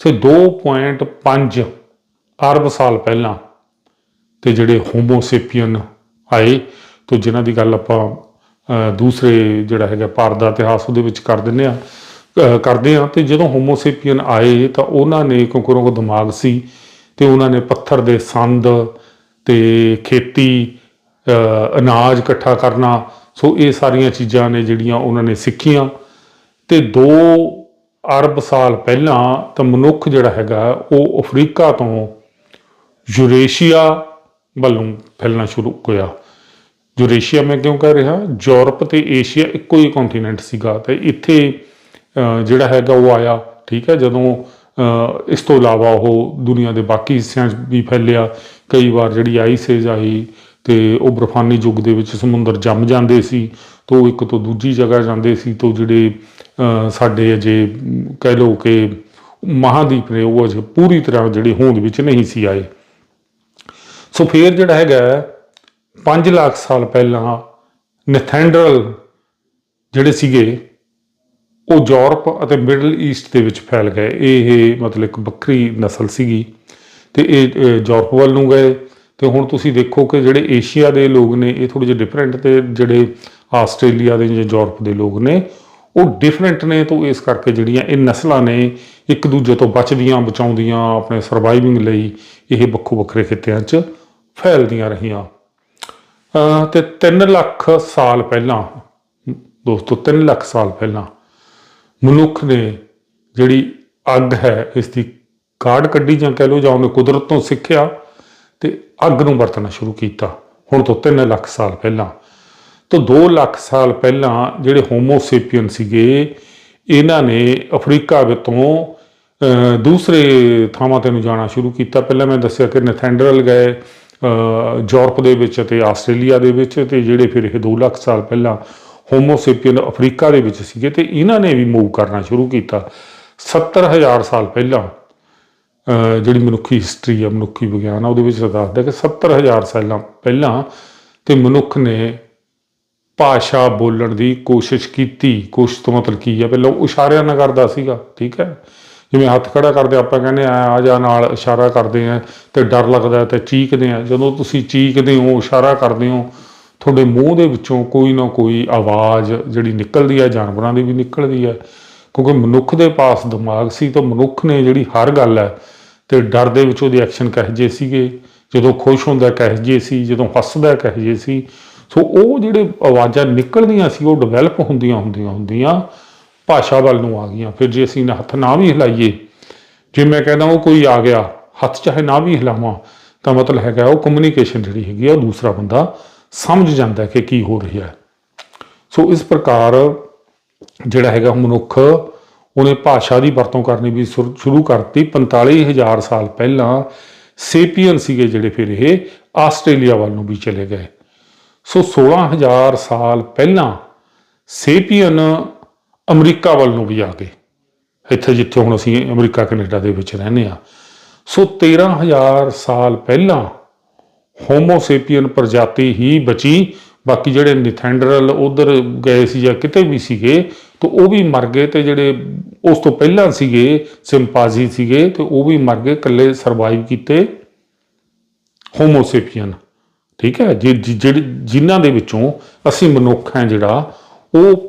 ਤੇ 2.5 ਅਰਬ ਸਾਲ ਪਹਿਲਾਂ ਤੇ ਜਿਹੜੇ ਹੋਮੋਸੇਪੀਅਨ ਆਏ ਤੇ ਜਿਨ੍ਹਾਂ ਦੀ ਗੱਲ ਆਪਾਂ ਦੂਸਰੇ ਜਿਹੜਾ ਹੈਗਾ ਭਾਰਤ ਦਾ ਇਤਿਹਾਸ ਉਹਦੇ ਵਿੱਚ ਕਰ ਦਿੰਦੇ ਆ ਕਰਦੇ ਆ ਤੇ ਜਦੋਂ ਹੋਮੋਸੇਪੀਅਨ ਆਏ ਤਾਂ ਉਹਨਾਂ ਨੇ ਕਿਉਂਕਿ ਉਹਨਾਂ ਕੋਲ ਦਿਮਾਗ ਸੀ ਤੇ ਉਹਨਾਂ ਨੇ ਪੱਥਰ ਦੇ ਸੰਦ ਤੇ ਖੇਤੀ ਅਨਾਜ ਇਕੱਠਾ ਕਰਨਾ, ਸੋ ਇਹ ਸਾਰੀਆਂ ਚੀਜ਼ਾਂ ਨੇ ਜਿਹੜੀਆਂ ਉਹਨਾਂ ਨੇ ਸਿੱਖੀਆਂ ਤੇ 2 ਅਰਬ ਸਾਲ ਪਹਿਲਾਂ ਤਾਂ ਮਨੁੱਖ ਜਿਹੜਾ ਹੈਗਾ ਉਹ ਅਫਰੀਕਾ ਤੋਂ ਯੂਰੇਸ਼ੀਆ ਵੱਲੋਂ ਫੈਲਣਾ ਸ਼ੁਰੂ ਹੋਇਆ। ਯੂਰੇਸ਼ੀਆ ਮੈਂ ਕਿਉਂ ਕਹਿ ਰਿਹਾ, ਯੂਰਪ ਤੇ ਏਸ਼ੀਆ ਇੱਕੋ ਹੀ ਕੰਟੀਨੈਂਟ ਸੀਗਾ ਤੇ ਇੱਥੇ ਜਿਹੜਾ ਹੈਗਾ ਉਹ ਆਇਆ, ਠੀਕ ਹੈ, ਜਦੋਂ ਇਸ ਤੋਂ ਇਲਾਵਾ ਉਹ ਦੁਨੀਆ ਦੇ ਬਾਕੀ ਹਿੱਸਿਆਂ 'ਚ ਵੀ ਫੈਲਿਆ, ਕਈ ਵਾਰ ਜਿਹੜੀ ਆਈਸੇਜ ਆਈ ਤੇ ਉਹ ਬਰਫਾਨੀ ਯੁੱਗ ਦੇ ਵਿੱਚ ਸਮੁੰਦਰ ਜੰਮ ਜਾਂਦੇ ਸੀ, ਤੋਂ ਇੱਕ ਤੋਂ ਦੂਜੀ ਜਗ੍ਹਾ ਜਾਂਦੇ ਸੀ, ਤੋਂ ਜਿਹੜੇ ਸਾਡੇ ਅਜੇ ਕਹਿ ਲਓ ਕਿ ਮਹਾਦੀਪ ਨੇ ਉਹ ਅਜੇ ਪੂਰੀ ਤਰ੍ਹਾਂ ਜਿਹੜੇ ਹੋਂਦ ਵਿੱਚ ਨਹੀਂ ਸੀ ਆਏ। ਸੋ ਫੇਰ ਜਿਹੜਾ ਹੈਗਾ 5 ਲੱਖ ਸਾਲ ਪਹਿਲਾਂ ਨਥੈਂਡਰਲ ਜਿਹੜੇ ਸੀਗੇ, ਉਹ ਯੂਰਪ ਅਤੇ ਮਿਡਲ ਈਸਟ ਦੇ ਵਿੱਚ ਫੈਲ ਗਏ। ਇਹ ਮਤਲਬ ਇੱਕ ਵੱਖਰੀ ਨਸਲ ਸੀਗੀ ਤੇ ਇਹ ਯੂਰਪ ਵੱਲ ਨੂੰ ਗਏ। ਤੇ ਹੁਣ ਤੁਸੀਂ ਦੇਖੋ ਕਿ ਜਿਹੜੇ ਏਸ਼ੀਆ ਦੇ ਲੋਕ ਨੇ, ਇਹ ਥੋੜੇ ਜਿਹੇ ਡਿਫਰੈਂਟ ਤੇ ਜਿਹੜੇ ਆਸਟ੍ਰੇਲੀਆ ਦੇ ਜਾਂ ਯੂਰਪ ਦੇ ਲੋਕ ਨੇ, ਉਹ ਡਿਫਰੈਂਟ ਨੇ। ਤੋਂ ਇਸ ਕਰਕੇ ਜਿਹੜੀਆਂ ਇਹ ਨਸਲਾਂ ਨੇ, ਇੱਕ ਦੂਜੇ ਤੋਂ ਬਚਦੀਆਂ, ਬਚਾਉਂਦੀਆਂ, ਆਪਣੇ ਸਰਵਾਈਵਿੰਗ ਲਈ ਇਹ ਵੱਖੋ ਵੱਖਰੇ ਖਿੱਤਿਆਂ 'ਚ ਫੈਲਦੀਆਂ ਰਹੀਆਂ। ਤੇ 3 ਲੱਖ ਸਾਲ ਪਹਿਲਾਂ, ਦੋਸਤੋ 3 ਲੱਖ ਸਾਲ ਪਹਿਲਾਂ ਮਨੁੱਖ ਨੇ ਜਿਹੜੀ ਅੱਗ ਹੈ ਇਸ ਦੀ ਕਾਢ ਕੱਢੀ ਜਾਂ ਕਹਿ ਲਓ ਜਾਂ ਉਹਨੇ ਕੁਦਰਤ ਤੋਂ ਸਿੱਖਿਆ ਤੇ ਅੱਗ ਨੂੰ ਵਰਤਣਾ ਸ਼ੁਰੂ ਕੀਤਾ, ਹੁਣ ਤੋਂ 3 ਲੱਖ ਸਾਲ ਪਹਿਲਾਂ। ਤੋਂ 2 ਲੱਖ ਸਾਲ ਪਹਿਲਾਂ ਜਿਹੜੇ ਹੋਮੋਸੇਪੀਅਨ ਸੀਗੇ, ਇਹਨਾਂ ਨੇ ਅਫਰੀਕਾ ਵਿੱਚੋਂ ਦੂਸਰੇ ਥਾਵਾਂ ਤੇ ਨੂੰ ਜਾਣਾ ਸ਼ੁਰੂ ਕੀਤਾ। ਪਹਿਲਾਂ ਮੈਂ ਦੱਸਿਆ ਕਿ ਨੈਥੈਂਡਰਲ ਗਏ ਯੂਰਪ ਦੇ ਵਿੱਚ ਤੇ ਆਸਟ੍ਰੇਲੀਆ ਦੇ ਵਿੱਚ ਤੇ ਜਿਹੜੇ ਫਿਰ ਇਹ 2 ਲੱਖ ਸਾਲ ਪਹਿਲਾਂ ਹੋਮੋਸੇਪੀਅਨ ਅਫਰੀਕਾ ਦੇ ਵਿੱਚ ਸੀਗੇ ਤੇ ਇਹਨਾਂ ਨੇ ਵੀ ਮੂਵ ਕਰਨਾ ਸ਼ੁਰੂ ਕੀਤਾ। 70000 ਸਾਲ ਪਹਿਲਾਂ ਜਿਹੜੀ ਮਨੁੱਖੀ ਹਿਸਟਰੀ ਆ, ਮਨੁੱਖੀ ਵਿਗਿਆਨ ਆ, ਉਹਦੇ ਵਿੱਚ ਦੱਸਦਾ ਕਿ 70000 ਸਾਲਾਂ ਪਹਿਲਾਂ ਤੇ ਮਨੁੱਖ ਨੇ ਭਾਸ਼ਾ ਬੋਲਣ ਦੀ ਕੋਸ਼ਿਸ਼ ਕੀਤੀ। ਕੋਸ਼ਿਸ਼ ਤੋਂ ਮਤਲਬ ਕੀ ਹੈ ਪਹਿਲਾਂ ਉਹ ਇਸ਼ਾਰਿਆਂ ਨਾਲ ਕਰਦਾ ਸੀਗਾ, ਠੀਕ ਹੈ? ਜਿਵੇਂ ਹੱਥ ਖੜਾ ਕਰਦੇ ਆਪਾਂ ਕਹਿੰਦੇ ਆ ਆ ਜਾ ਨਾਲ ਇਸ਼ਾਰਾ ਕਰਦੇ ਆ ਤੇ ਡਰ ਲੱਗਦਾ ਹੈ ਤੇ ਚੀਕਦੇ ਆ। ਜਦੋਂ ਤੁਸੀਂ ਚੀਕਦੇ ਹੋ, ਇਸ਼ਾਰਾ ਕਰਦੇ ਹੋ, ਤੁਹਾਡੇ ਮੂੰਹ ਦੇ ਵਿੱਚੋਂ ਕੋਈ ਨਾ ਕੋਈ ਆਵਾਜ਼ ਜਿਹੜੀ ਨਿਕਲਦੀ ਹੈ ਜਾਨਵਰਾਂ ਦੀ ਵੀ ਨਿਕਲਦੀ ਹੈ ਕਿਉਂਕਿ ਮਨੁੱਖ ਦੇ ਪਾਸ ਦਿਮਾਗ ਸੀ ਤਾਂ ਮਨੁੱਖ ਨੇ ਜਿਹੜੀ ਹਰ ਗੱਲ ਹੈ ਤੇ ਡਰ ਦੇ ਵਿੱਚ ਉਹਦੇ ਐਕਸ਼ਨ ਕਹਿ ਜੇ ਸੀਗੇ। ਜਦੋਂ ਖੁਸ਼ ਹੁੰਦਾ ਕਹਿ ਜੇ ਸੀ, ਜਦੋਂ ਹੱਸਦਾ ਕਹੇ ਜੇ ਸੀ। ਸੋ ਉਹ ਜਿਹੜੇ ਆਵਾਜ਼ਾਂ ਨਿਕਲਦੀਆਂ ਸੀ, ਉਹ ਡਿਵੈਲਪ ਹੁੰਦੀਆਂ ਹੁੰਦੀਆਂ ਹੁੰਦੀਆਂ। ਭਾਸ਼ਾ ਵੱਲ ਨੂੰ ਆ ਗਈਆਂ। ਫਿਰ ਜੇ ਅਸੀਂ ਹੱਥ ਨਾ ਵੀ ਹਿਲਾਈਏ, ਜੇ ਮੈਂ ਕਹਿੰਦਾ ਉਹ ਕੋਈ ਆ ਗਿਆ, ਹੱਥ ਚਾਹੇ ਨਾ ਵੀ ਹਿਲਾਵਾਂ, ਤਾਂ ਮਤਲਬ ਹੈਗਾ ਉਹ ਕਮਿਊਨੀਕੇਸ਼ਨ ਜਿਹੜੀ ਹੈਗੀ ਆ, ਉਹ ਦੂਸਰਾ ਬੰਦਾ ਸਮਝ ਜਾਂਦਾ ਕਿ ਕੀ ਹੋ ਰਿਹਾ ਹੈ। ਸੋ ਇਸ ਪ੍ਰਕਾਰ ਜਿਹੜਾ ਹੈਗਾ ਮਨੁੱਖ ਉਹਨੇ ਭਾਸ਼ਾ ਦੀ ਵਰਤੋਂ ਕਰਨੀ ਵੀ ਸੁਰ- ਸ਼ੁਰੂ ਕਰਤੀ। 45000 ਸਾਲ ਪਹਿਲਾਂ ਸੇਪੀਅਨ ਸੀਗੇ ਜਿਹੜੇ ਫਿਰ ਇਹ ਆਸਟ੍ਰੇਲੀਆ ਵੱਲ ਨੂੰ ਵੀ ਚਲੇ ਗਏ। ਸੋ 16000 ਸਾਲ ਪਹਿਲਾਂ ਸੇਪੀਅਨ ਅਮਰੀਕਾ ਵੱਲ ਨੂੰ ਵੀ ਆ ਕੇ ਇੱਥੇ ਜਿੱਥੇ ਹੁਣ ਅਸੀਂ ਅਮਰੀਕਾ, ਕੈਨੇਡਾ ਦੇ ਵਿੱਚ ਰਹਿੰਦੇ ਆ ਸੋ 13000 ਸਾਲ ਪਹਿਲਾਂ ਹੋਮੋਸੇਪੀਅਨ ਪ੍ਰਜਾਤੀ ਹੀ ਬਚੀ। ਬਾਕੀ ਜਿਹੜੇ ਨਿਥੈਂਡਰਲ ਉਧਰ ਗਏ ਸੀ ਜਾਂ ਕਿਤੇ ਵੀ ਸੀਗੇ, ਤਾਂ ਉਹ ਵੀ ਮਰ ਗਏ ਤੇ ਜਿਹੜੇ ਉਸ ਤੋਂ ਪਹਿਲਾਂ ਸੀਗੇ, ਸਿੰਪਾਜੀ ਸੀਗੇ, ਤੇ ਉਹ ਵੀ ਮਰ ਗਏ, ਇਕੱਲੇ ਸਰਵਾਈਵ ਕੀਤੇ ਹੋਮੋਸੇਪੀਅਨ ਠੀਕ ਹੈ? ਜਿ- ਜਿ- ਜਿਹੜੇ ਜਿਨ੍ਹਾਂ ਦੇ ਵਿੱਚੋਂ ਅਸੀਂ ਮਨੁੱਖ ਹਾਂ ਜਿਹੜਾ, ਉਹ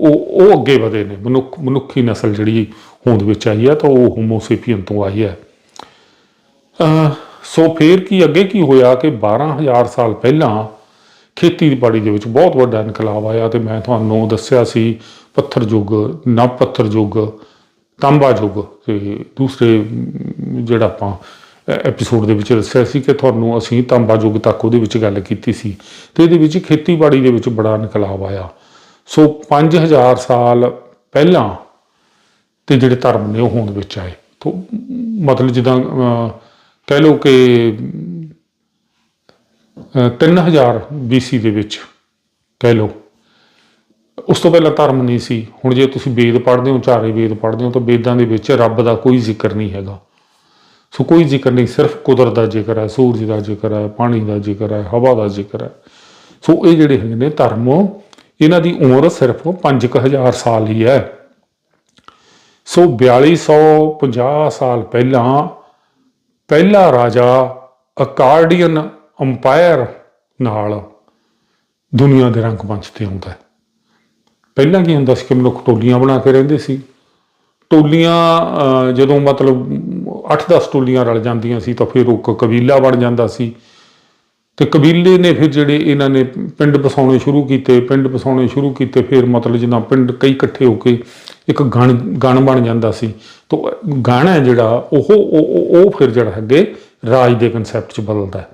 ਉਹ ਉਹ ਅੱਗੇ ਵਧੇ ਨੇ। ਮਨੁੱਖ, ਮਨੁੱਖੀ ਨਸਲ ਜਿਹੜੀ ਹੋਂਦ ਵਿੱਚ ਆਈ ਹੈ ਤਾਂ ਉਹ ਹੋਮੋਸੇਪੀਅਨ ਤੋਂ ਆਈ ਹੈ ਸੋ ਫੇਰ ਕੀ, ਅੱਗੇ ਕੀ ਹੋਇਆ ਕਿ 12000 ਸਾਲ ਪਹਿਲਾਂ ਖੇਤੀਬਾੜੀ ਦੇ ਵਿੱਚ ਬਹੁਤ ਵੱਡਾ ਇਨਕਲਾਬ ਆਇਆ ਤੇ ਮੈਂ ਤੁਹਾਨੂੰ ਦੱਸਿਆ ਸੀ ਪੱਥਰ ਯੁੱਗ, ਨਵ ਪੱਥਰ ਯੁੱਗ, ਤਾਂਬਾ ਯੁੱਗ ਤੇ ਦੂਸਰੇ ਜਿਹੜਾ ਆਪਾਂ ਐਪੀਸੋਡ ਦੇ ਵਿੱਚ ਦੱਸਿਆ ਸੀ ਕਿ ਤੁਹਾਨੂੰ ਅਸੀਂ ਤਾਂਬਾ ਯੁੱਗ ਤੱਕ ਉਹਦੇ ਵਿੱਚ ਗੱਲ ਕੀਤੀ ਸੀ ਤੇ ਇਹਦੇ ਵਿੱਚ ਖੇਤੀਬਾੜੀ ਦੇ ਵਿੱਚ ਬੜਾ ਇਨਕਲਾਬ ਆਇਆ। ਸੋ 5000 ਸਾਲ ਪਹਿਲਾਂ ਤੇ ਜਿਹੜੇ ਧਰਮ ਨੇ ਉਹ ਹੋਂਦ ਵਿੱਚ ਆਏ। ਤੋਂ ਮਤਲਬ ਜਿੱਦਾਂ ਕਹਿ ਲਓ ਕਿ ਅਹ, 3000 BC ਦੇ ਵਿੱਚ ਕਹਿ ਲਓ। ਉਸ ਤੋਂ ਪਹਿਲਾਂ ਧਰਮ ਨਹੀਂ ਸੀ। ਹੁਣ ਜੇ ਤੁਸੀਂ ਵੇਦ ਪੜ੍ਹਦੇ ਹੋ ਚਾਰੇ ਵੇਦ ਪੜ੍ਹਦੇ ਹੋ ਤਾਂ ਵੇਦਾਂ ਦੇ ਵਿੱਚ ਰੱਬ ਦਾ ਕੋਈ ਜ਼ਿਕਰ ਨਹੀਂ ਹੈਗਾ। ਸੋ ਕੋਈ ਜ਼ਿਕਰ ਨਹੀਂ ਸਿਰਫ ਕੁਦਰਤ ਦਾ ਜ਼ਿਕਰ ਹੈ ਸੂਰਜ ਦਾ ਜ਼ਿਕਰ ਹੈ ਪਾਣੀ ਦਾ ਜ਼ਿਕਰ ਹੈ ਹਵਾ ਦਾ ਜ਼ਿਕਰ ਹੈ। ਸੋ ਇਹ ਜਿਹੜੇ ਹੈਗੇ ਨੇ ਧਰਮ ਇਹਨਾਂ ਦੀ ਉਮਰ ਸਿਰਫ 5000 ਸਾਲ ਹੀ ਹੈ। ਸੋ 4250 ਸਾਲ ਪਹਿਲਾਂ ਪਹਿਲਾ ਰਾਜਾ ਅਕਾਰਡੀਅਨ ਅੰਪਾਇਰ ਨਾਲ ਦੁਨੀਆ ਦੇ ਰੰਗ ਮੰਚ ਤੇ ਆਉਂਦਾ ਹੈ। ਪਹਿਲਾਂ ਕੀ ਹੁੰਦਾ ਸੀ ਕਿ ਮਨੁੱਖ ਟੋਲੀਆਂ ਬਣਾ ਕੇ ਰਹਿੰਦੇ ਸੀ। ਟੋਲੀਆਂ ਜਦੋਂ ਮਤਲਬ 8-10 ਟੋਲੀਆਂ ਰਲ ਜਾਂਦੀਆਂ ਸੀ ਤਾਂ ਫਿਰ ਉਹ ਕਬੀਲਾ ਬਣ ਜਾਂਦਾ ਸੀ। ਤੇ ਕਬੀਲੇ ਨੇ ਫਿਰ ਜਿਹੜੇ ਇਹਨਾਂ ਨੇ ਪਿੰਡ ਵਸਾਉਣੇ ਸ਼ੁਰੂ ਕੀਤੇ, ਪਿੰਡ ਵਸਾਉਣੇ ਸ਼ੁਰੂ ਕੀਤੇ, ਫਿਰ ਮਤਲਬ ਜਿੱਦਾਂ ਪਿੰਡ ਕਈ ਇਕੱਠੇ ਹੋ ਕੇ ਇੱਕ ਗਣ ਗਣ ਬਣ ਜਾਂਦਾ ਸੀ। ਤਾਂ ਗਣ ਹੈ ਜਿਹੜਾ, ਉਹ ਉਹ, ਉਹ- ਫਿਰ ਜਿਹੜਾ ਹੈਗੇ ਰਾਜ ਦੇ ਕਨਸੈਪਟ ਚ ਬਦਲਦਾ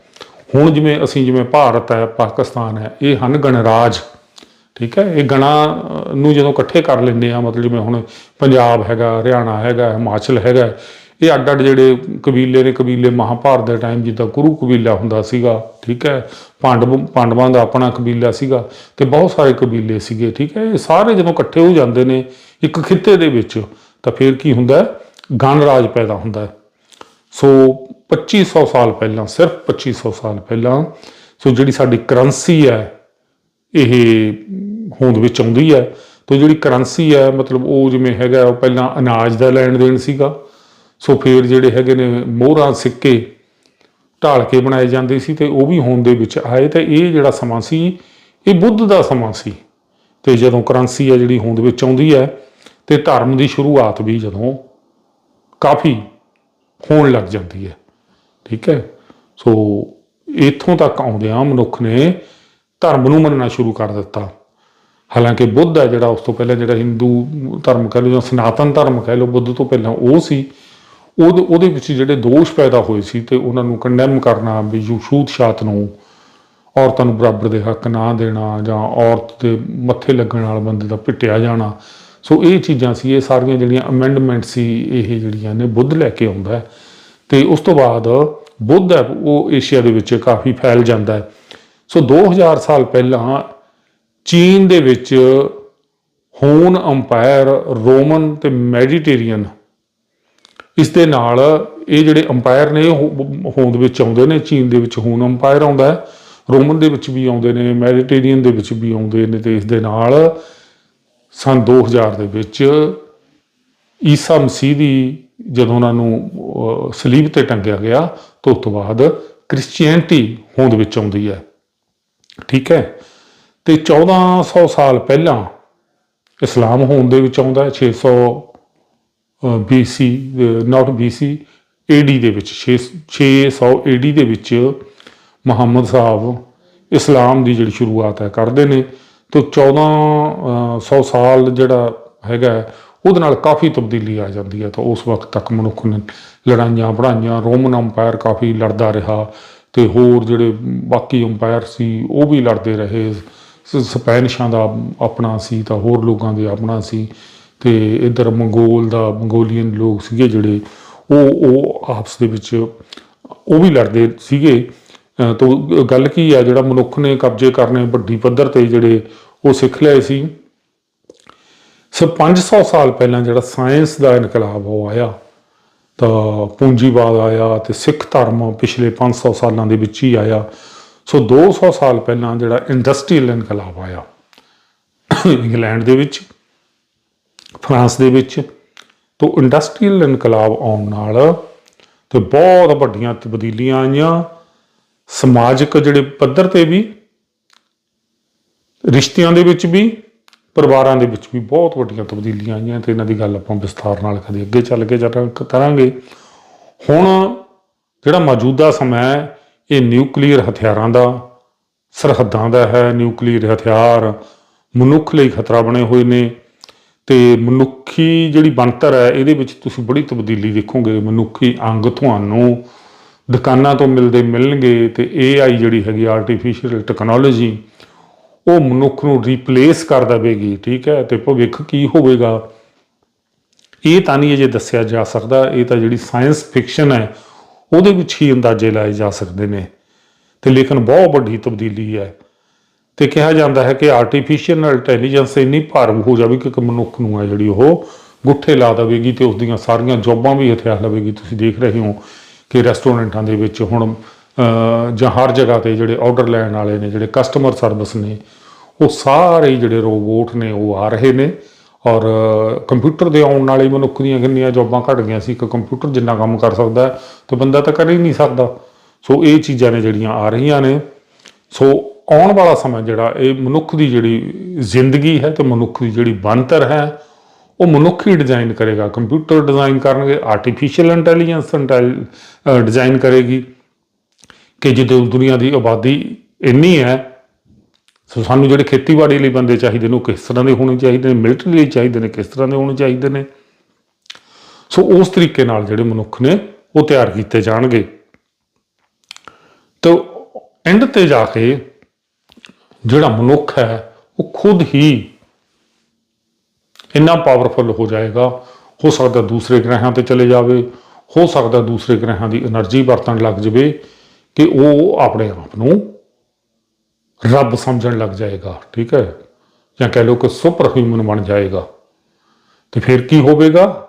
ਹੁਣ ਜਿਵੇਂ ਅਸੀਂ ਜਿਵੇਂ ਭਾਰਤ ਹੈ, ਪਾਕਿਸਤਾਨ ਹੈ, ਇਹ ਹਨ ਗਣਰਾਜ, ਠੀਕ ਹੈ? ਇਹ ਗਣਾ ਨੂੰ ਜਦੋਂ ਇਕੱਠੇ ਕਰ ਲੈਂਦੇ ਆ ਮਤਲਬ ਜਿਵੇਂ ਹੁਣ ਪੰਜਾਬ ਹੈਗਾ, ਹਰਿਆਣਾ ਹੈਗਾ, ਹਿਮਾਚਲ ਹੈਗਾ ਇਹ ਅੱਡ ਅੱਡ ਜਿਹੜੇ ਕਬੀਲੇ ਨੇ, ਕਬੀਲੇ ਮਹਾਭਾਰਤ ਦੇ ਟਾਈਮ ਜਿੱਦਾਂ ਗੁਰੂ ਕਬੀਲਾ ਹੁੰਦਾ ਸੀਗਾ, ਠੀਕ ਹੈ, ਪਾਂਡਵ, ਪਾਂਡਵਾਂ ਦਾ ਆਪਣਾ ਕਬੀਲਾ ਸੀਗਾ ਤੇ ਬਹੁਤ ਸਾਰੇ ਕਬੀਲੇ ਸੀਗੇ, ਠੀਕ ਹੈ, ਇਹ ਸਾਰੇ ਜਦੋਂ ਇਕੱਠੇ ਹੋ ਜਾਂਦੇ ਨੇ ਇੱਕ ਖਿੱਤੇ ਦੇ ਵਿੱਚ, ਤਾਂ ਫਿਰ ਕੀ ਹੁੰਦਾ ਗਣਰਾਜ ਪੈਦਾ ਹੁੰਦਾ ਹੈ। ਸੋ 2500 ਸਾਲ ਪਹਿਲਾਂ, ਸਿਰਫ 2500 ਸਾਲ ਪਹਿਲਾਂ, ਸੋ ਜਿਹੜੀ ਸਾਡੀ ਕਰੰਸੀ ਹੈ, ਇਹ ਹੋਂਦ ਵਿੱਚ ਆਉਂਦੀ ਹੈ, ਤੇ ਜਿਹੜੀ ਕਰੰਸੀ ਹੈ, ਮਤਲਬ ਉਹ ਜਿਵੇਂ ਹੈਗਾ, ਉਹ ਪਹਿਲਾਂ ਅਨਾਜ ਦਾ ਲੈਣ ਦੇਣ ਸੀਗਾ ਸੋ ਫਿਰ ਜਿਹੜੇ ਹੈਗੇ ਨੇ ਮੋਹਰਾਂ ਸਿੱਕੇ ਢਾਲ ਕੇ ਬਣਾਏ ਜਾਂਦੇ ਸੀ ਤੇ ਉਹ ਵੀ ਹੋਂਦ ਦੇ ਵਿੱਚ ਆਏ ਤੇ ਇਹ ਜਿਹੜਾ ਸਮਾਂ ਸੀ, ਇਹ ਬੁੱਧ ਦਾ ਸਮਾਂ ਸੀ। ਤੇ ਜਦੋਂ ਕਰੰਸੀ ਹੈ ਜਿਹੜੀ ਹੋਂਦ ਵਿੱਚ ਆਉਂਦੀ ਹੈ ਤੇ ਧਰਮ ਦੀ ਸ਼ੁਰੂਆਤ ਵੀ ਜਦੋਂ ਕਾਫੀ ਹੋਣ ਲੱਗ ਜਾਂਦੀ ਹੈ। ਠੀਕ ਹੈ? ਸੋ ਇੱਥੋਂ ਤੱਕ ਆਉਂਦਿਆਂ ਮਨੁੱਖ ਨੇ ਧਰਮ ਨੂੰ ਮੰਨਣਾ ਸ਼ੁਰੂ ਕਰ ਦਿੱਤਾ। ਹਾਲਾਂਕਿ ਬੁੱਧ ਹੈ ਜਿਹੜਾ ਉਸ ਤੋਂ ਪਹਿਲਾਂ ਜਿਹੜਾ ਹਿੰਦੂ ਧਰਮ ਕਹਿ ਲਓ ਜਾਂ ਸਨਾਤਨ ਧਰਮ ਕਹਿ ਲਓ, ਬੁੱਧ ਤੋਂ ਪਹਿਲਾਂ ਉਹ ਸੀ। ਉਹਦੇ ਉਹਦੇ ਵਿੱਚ ਜਿਹੜੇ ਦੋਸ਼ ਪੈਦਾ ਹੋਏ ਸੀ ਤੇ ਉਹਨਾਂ ਨੂੰ ਕੰਡੈਮ ਕਰਨਾ ਵੀ ਛੂਤ ਛਾਤ ਨੂੰ ਔਰਤਾਂ ਨੂੰ ਬਰਾਬਰ ਦੇ ਹੱਕ ਨਾ ਦੇਣਾ ਜਾਂ ਔਰਤ ਦੇ ਮੱਥੇ ਲੱਗਣ ਵਾਲੇ ਬੰਦੇ ਦਾ ਪਿੱਟਿਆ ਜਾਣਾ। ਸੋ ਇਹ ਚੀਜ਼ਾਂ ਸੀ, ਇਹ ਸਾਰੀਆਂ ਜਿਹੜੀਆਂ ਅਮੈਂਡਮੈਂਟ ਸੀ, ਇਹ ਜਿਹੜੀਆਂ ਨੇ ਬੁੱਧ ਲੈ ਕੇ ਆਉਂਦਾ ਹੈ। ਤੇ ਉਸ ਤੋਂ ਬਾਅਦ ਬੁੱਧ ਹੈ, ਉਹ ਏਸ਼ੀਆ ਦੇ ਵਿੱਚ ਕਾਫੀ ਫੈਲ ਜਾਂਦਾ ਹੈ। ਸੋ 2000 ਸਾਲ ਪਹਿਲਾਂ ਚੀਨ ਦੇ ਵਿੱਚ ਹੂਨ ਅੰਪਾਇਰ ਰੋਮਨ ਤੇ ਮੈਡੀਟੇਰੀਅਨ ਇਸ ਦੇ ਨਾਲ ਇਹ ਜਿਹੜੇ ਅੰਪਾਇਰ ਨੇ, ਉਹ ਹੋਂਦ ਵਿੱਚ ਆਉਂਦੇ ਨੇ, ਚੀਨ ਦੇ ਵਿੱਚ ਹੂਨ ਅੰਪਾਇਰ ਆਉਂਦਾ ਹੈ, ਰੋਮਨ ਦੇ ਵਿੱਚ ਵੀ ਆਉਂਦੇ ਨੇ, ਮੈਡੀਟੇਰੀਅਨ ਦੇ ਵਿੱਚ ਵੀ ਆਉਂਦੇ ਨੇ ਤੇ ਇਸ ਦੇ ਨਾਲ ਸਨ 2000 ਦੇ ਵਿੱਚ ਈਸਾ ਮਸੀਹ ਦੀ ਜਦੋਂ ਉਹਨਾਂ ਨੂੰ ਸਲੀਬ ਤੇ ਟੰਗਿਆ ਗਿਆ, ਤਾਂ ਉਸ ਤੋਂ ਬਾਅਦ ਕ੍ਰਿਸਚੀਅਨਟੀ ਹੋਂਦ ਵਿੱਚ ਆਉਂਦੀ ਹੈ। ਠੀਕ ਹੈ? ਤੇ 1400 ਸਾਲ ਪਹਿਲਾਂ ਇਸਲਾਮ ਹੋਂਦ ਦੇ ਵਿੱਚ ਆਉਂਦਾ ਹੈ 600 BC ਨਾਟ BC AD ਦੇ ਵਿੱਚ 6 600 AD ਦੇ ਵਿੱਚ ਮੁਹੰਮਦ ਸਾਹਿਬ ਇਸਲਾਮ ਦੀ ਜਿਹੜੀ ਸ਼ੁਰੂਆਤ ਹੈ ਕਰਦੇ ਨੇ। ਤੇ 1400 ਸਾਲ ਜਿਹੜਾ ਹੈਗਾ ਉਹਦੇ ਨਾਲ ਕਾਫੀ ਤਬਦੀਲੀ ਆ ਜਾਂਦੀ ਹੈ। ਤਾਂ ਉਸ ਵਕਤ ਤੱਕ ਮਨੁੱਖ ਨੇ ਲੜਾਈਆਂ ਪੜਾਈਆਂ ਰੋਮਨ ਅੰਪਾਇਰ ਕਾਫੀ ਲੜਦਾ ਰਿਹਾ ਤੇ ਹੋਰ ਜਿਹੜੇ ਬਾਕੀ ਅੰਪਾਇਰ ਸੀ, ਉਹ ਵੀ ਲੜਦੇ ਰਹੇ। ਸਪੈਨਿਸ਼ਾਂ ਦਾ ਆਪਣਾ ਸੀ ਤਾਂ ਹੋਰ ਲੋਕਾਂ ਦੇ ਆਪਣਾ ਸੀ। ਤੇ ਇਧਰ ਮੰਗੋਲ ਦਾ, ਮੰਗੋਲੀਅਨ ਲੋਕ ਸੀਗੇ ਜਿਹੜੇ, ਉਹ ਉਹ ਆਪਸ ਦੇ ਵਿੱਚ, ਉਹ ਵੀ ਲੜਦੇ ਸੀਗੇ। ਅਹ ਤੋਂ ਗੱਲ ਕੀ ਆ, ਜਿਹੜਾ ਮਨੁੱਖ ਨੇ ਕਬਜ਼ੇ ਕਰਨੇ ਵੱਡੀ ਪੱਧਰ ਤੇ ਜਿਹੜੇ ਉਹ ਸਿੱਖ ਲਏ ਸੀ। ਸੋ 500 ਸਾਲ ਪਹਿਲਾਂ ਜਿਹੜਾ ਸਾਇੰਸ ਦਾ ਇਨਕਲਾਬ ਉਹ ਆਇਆ, ਤਾਂ ਪੂੰਜੀਵਾਦ ਆਇਆ ਤੇ ਸਿੱਖ ਧਰਮ ਪਿਛਲੇ 500 ਸਾਲਾਂ ਦੇ ਵਿੱਚ ਹੀ ਆਇਆ। ਸੋ 200 ਸਾਲ ਪਹਿਲਾਂ ਜਿਹੜਾ ਇੰਡਸਟਰੀਅਲ ਇਨਕਲਾਬ ਆਇਆ, ਇੰਗਲੈਂਡ ਦੇ ਵਿੱਚ। ਫਰਾਂਸ ਦੇ ਵਿੱਚ ਤੋਂ ਇੰਡਸਟਰੀਅਲ ਇਨਕਲਾਬ ਆਉਣ ਨਾਲ ਤੇ ਬਹੁਤ ਵੱਡੀਆਂ ਤਬਦੀਲੀਆਂ ਆਈਆਂ। ਸਮਾਜਿਕ ਜਿਹੜੇ ਪੱਧਰ ਤੇ ਵੀ, ਰਿਸ਼ਤਿਆਂ ਦੇ ਵਿੱਚ ਵੀ, ਪਰਿਵਾਰਾਂ ਦੇ ਵਿੱਚ ਵੀ ਬਹੁਤ ਵੱਡੀਆਂ ਤਬਦੀਲੀਆਂ ਆਈਆਂ ਤੇ ਇਹਨਾਂ ਦੀ ਗੱਲ ਆਪਾਂ ਵਿਸਥਾਰ ਨਾਲ ਕਦੇ ਅੱਗੇ ਚੱਲ ਕੇ ਜਰਾ ਕਰਾਂਗੇ। ਹੁਣ ਜਿਹੜਾ ਮੌਜੂਦਾ ਸਮਾਂ ਹੈ, ਇਹ ਨਿਊਕਲੀਅਰ ਹਥਿਆਰਾਂ ਦਾ, ਸਰਹੱਦਾਂ ਦਾ ਹੈ, ਨਿਊਕਲੀਅਰ ਹਥਿਆਰ, ਮਨੁੱਖ ਲਈ ਖਤਰਾ ਬਣੇ ਹੋਏ ਨੇ। ਤੇ ਮਨੁੱਖੀ ਜਿਹੜੀ ਬਣਤਰ ਹੈ, ਇਹਦੇ ਵਿੱਚ ਤੁਸੀਂ ਬੜੀ ਤਬਦੀਲੀ ਦੇਖੋਗੇ। ਮਨੁੱਖੀ ਅੰਗ ਤੁਹਾਨੂੰ ਦੁਕਾਨਾਂ ਤੋਂ ਮਿਲਦੇ ਮਿਲਣਗੇ ਤੇ AI ਜਿਹੜੀ ਹੈਗੀ ਆਰਟੀਫੀਸ਼ੀਅਲ ਟੈਕਨੋਲੋਜੀ ਉਹ ਮਨੁੱਖ ਨੂੰ ਰੀਪਲੇਸ ਕਰ ਦੇਵੇਗੀ, ਠੀਕ ਹੈ? ਤੇ ਭਵਿੱਖ ਕੀ ਹੋਵੇਗਾ? ਇਹ ਤਾਂ ਨਹੀਂ ਅਜੇ ਦੱਸਿਆ ਜਾ ਸਕਦਾ। ਇਹ ਤਾਂ ਜਿਹੜੀ ਸਾਇੰਸ ਫਿਕਸ਼ਨ ਹੈ, ਉਹਦੇ ਵਿੱਚ ਹੀ ਅੰਦਾਜ਼ੇ ਲਾਏ ਜਾ ਸਕਦੇ ਨੇ। ਤੇ ਲੇਕਿਨ ਬਹੁਤ ਵੱਡੀ ਤਬਦੀਲੀ ਹੈ। ਤੇ ਕਿਹਾ ਜਾਂਦਾ ਹੈ ਕਿ ਆਰਟੀਫੀਸ਼ੀਅਲ ਇੰਟੈਲੀਜੈਂਸ ਇੰਨੀ ਭਾਰੂ ਹੋ ਜਾਵੇ ਕਿ ਇੱਕ ਮਨੁੱਖ ਨੂੰ ਹੈ ਜਿਹੜੀ ਉਹ ਗੁੱਠੇ ਲਾ ਦੇਵੇਗੀ ਤੇ ਉਸ ਦੀਆਂ ਸਾਰੀਆਂ ਜੌਬਾਂ ਵੀ ਹਥਿਆ ਲਵੇਗੀ ਤੁਸੀਂ ਦੇਖ ਰਹੇ ਹੋ ਕਿ ਰੈਸਟੋਰੈਂਟਾਂ ਦੇ ਵਿੱਚ ਹੁਣ ਜਾਂ ਹਰ ਜਗ੍ਹਾ ਤੇ ਜਿਹੜੇ ਆਰਡਰ ਲੈਣ ਵਾਲੇ ਨੇ ਜਿਹੜੇ ਕਸਟਮਰ ਸਰਵਿਸ ਨੇ ਉਹ ਸਾਰੇ ਜਿਹੜੇ ਰੋਬੋਟ ਨੇ ਉਹ ਆ ਰਹੇ ਨੇ। ਔਰ ਕੰਪਿਊਟਰ ਦੇ ਆਉਣ ਨਾਲ ਹੀ ਮਨੁੱਖ ਦੀਆਂ ਕਿੰਨੀਆਂ ਜੌਬਾਂ ਘਟ ਗਈਆਂ ਸੀ। ਕਿ ਕੰਪਿਊਟਰ ਜਿੰਨਾ ਕੰਮ ਕਰ ਸਕਦਾ ਹੈ, ਤੇ ਬੰਦਾ ਤਾਂ ਕਰ ਹੀ ਨਹੀਂ ਸਕਦਾ। ਸੋ ਇਹ ਚੀਜ਼ਾਂ ਨੇ ਜਿਹੜੀਆਂ ਆ ਰਹੀਆਂ ਨੇ। ਸੋ ਆਉਣ ਵਾਲਾ ਸਮਾਂ ਜਿਹੜਾ, ਇਹ ਮਨੁੱਖ ਦੀ ਜਿਹੜੀ ਜ਼ਿੰਦਗੀ ਹੈ ਤੇ ਮਨੁੱਖ ਦੀ ਜਿਹੜੀ ਬਣਤਰ ਹੈ, ਉਹ ਮਨੁੱਖ ਹੀ ਡਿਜ਼ਾਈਨ ਕਰੇਗਾ। ਕੰਪਿਊਟਰ ਡਿਜ਼ਾਈਨ ਕਰਨਗੇ ਆਰਟੀਫੀਸ਼ੀਅਲ ਇੰਟੈਲੀਜੈਂਸ ਡਿਜ਼ਾਈਨ ਕਰੇਗੀ ਕਿ ਜਦੋਂ ਦੁਨੀਆ ਦੀ ਆਬਾਦੀ ਇੰਨੀ ਹੈ। ਸੋ ਸਾਨੂੰ ਜਿਹੜੇ ਖੇਤੀਬਾੜੀ ਲਈ ਬੰਦੇ ਚਾਹੀਦੇ ਨੇ, ਉਹ ਕਿਸ ਤਰ੍ਹਾਂ ਦੇ ਹੋਣੇ ਚਾਹੀਦੇ ਨੇ ਮਿਲਟਰੀ ਲਈ ਚਾਹੀਦੇ ਨੇ, ਕਿਸ ਤਰ੍ਹਾਂ ਦੇ ਹੋਣੇ ਚਾਹੀਦੇ ਨੇ। ਸੋ ਉਸ ਤਰੀਕੇ ਨਾਲ ਜਿਹੜੇ ਮਨੁੱਖ ਨੇ, ਉਹ ਤਿਆਰ ਕੀਤੇ ਜਾਣਗੇ। ਤਾਂ ਐਂਡ ਤੇ ਜਾ ਕੇ ਜਿਹੜਾ ਮਨੁੱਖ ਹੈ, ਉਹ ਖੁਦ ਹੀ ਇੰਨਾ ਪਾਵਰਫੁੱਲ ਹੋ ਜਾਏਗਾ। ਹੋ ਸਕਦਾ ਦੂਸਰੇ ਗ੍ਰਹਿਆਂ ਤੇ ਚਲੇ ਜਾਵੇ, ਹੋ ਸਕਦਾ ਦੂਸਰੇ ਗ੍ਰਹਿਆਂ ਦੀ એનર્ਜੀ ਵਰਤਣ ਲੱਗ ਜਵੇ ਕਿ ਉਹ ਆਪਣੇ ਆਪ ਨੂੰ ਰੱਬ ਸਮਝਣ ਲੱਗ ਜਾਏਗਾ, ਠੀਕ ਹੈ? ਜਾਂ ਕਹਿ ਲਓ ਕਿ ਸੁਪਰ ਹਿਊਮਨ ਬਣ ਜਾਏਗਾ। ਤੇ ਫਿਰ ਕੀ ਹੋਵੇਗਾ?